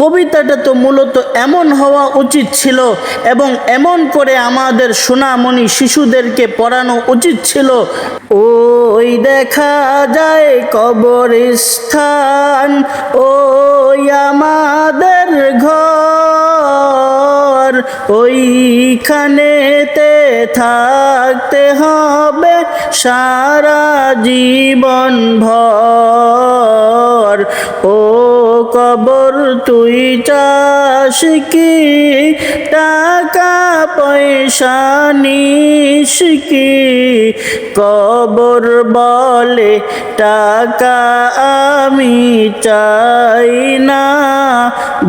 কবিতাটা তো মূলত এমন হওয়া উচিত ছিল এবং এমন করে আমাদের সোনামণি শিশুদেরকে পড়ানো উচিত ছিল। ওই দেখা যায় কবরস্থান, ওই আমাদের ঘর, ওইখানেতে থাকতে হবে সারা জীবন ভর। ও কবর তুই চাস কি? টাকা, পয়সা নিস কি? কবর বলে টাকা আমি চাই না।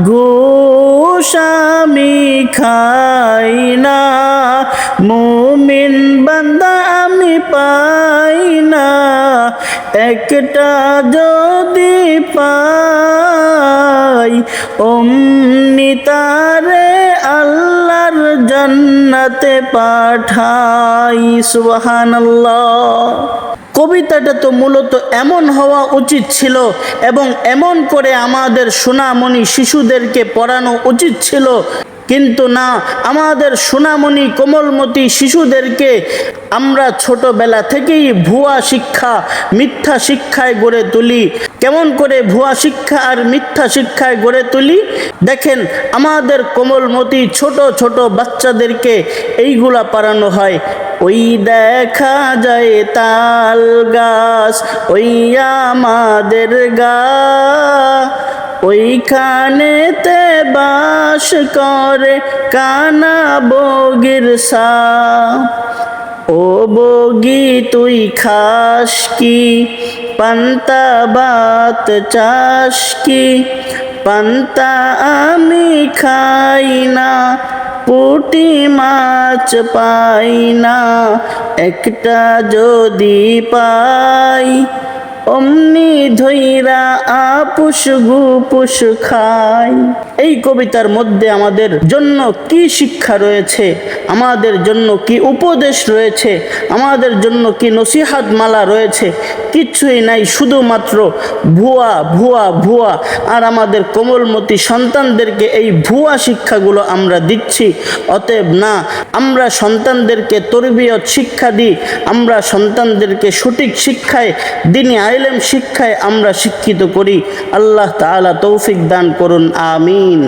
ঘুষ আমি খাই না। মুমিন বান্দা আমি পাই না। একটা যদি অমনি তারে আল্লাহর জান্নাতে পাঠাই, সুবহানাল্লাহ। কবিতাটা তো মূলত এমন হওয়া উচিত ছিল এবং এমন করে আমাদের সোনামণি শিশুদেরকে পড়ানো উচিত ছিল। কিন্তু না, আমাদের সোনামণি কোমলমতি শিশুদেরকে আমরা ছোটবেলা থেকেই ভুয়া শিক্ষা, মিথ্যা শিক্ষায় গড়ে তুলি। কেমন করে ভুয়া শিক্ষা আর মিথ্যা শিক্ষায় গড়ে তুলি? দেখেন, আমাদের কোমলমতি ছোট ছোট বাচ্চাদেরকে এইগুলা পারানো হয়। ওই দেখা যায় তাল গাছ, ওই আমাদের গা। ওইখানেতে বাস করে কানা বগির সা। ও বগি, তুই খাস কি? পান্তা বাত চাষ কি? পান্তা আমি খাই না, পুটি মাছ পাই না, একটা যদি পাই ধৈরা আপুস গুপুস খাই। এই কবিতার মধ্যে আমাদের জন্য কি শিক্ষা রয়েছে? আমাদের জন্য কি উপদেশ রয়েছে? আমাদের জন্য কি নসিহাত মালা রয়েছে? কিচ্ছুই নাই, শুধুমাত্র ভুয়া ভুয়া ভুয়া। আর আমাদের কোমলমতি সন্তানদেরকে এই ভুয়া শিক্ষাগুলো আমরা দিচ্ছি। অতএব না, আমরা সন্তানদেরকে তরবিয়ত শিক্ষা দিই, আমরা সন্তানদেরকে সঠিক শিক্ষায়, দিনী আইলেম শিক্ষায় আমরা শিক্ষিত করি। আল্লাহ তৌফিক দান করুন আমিন।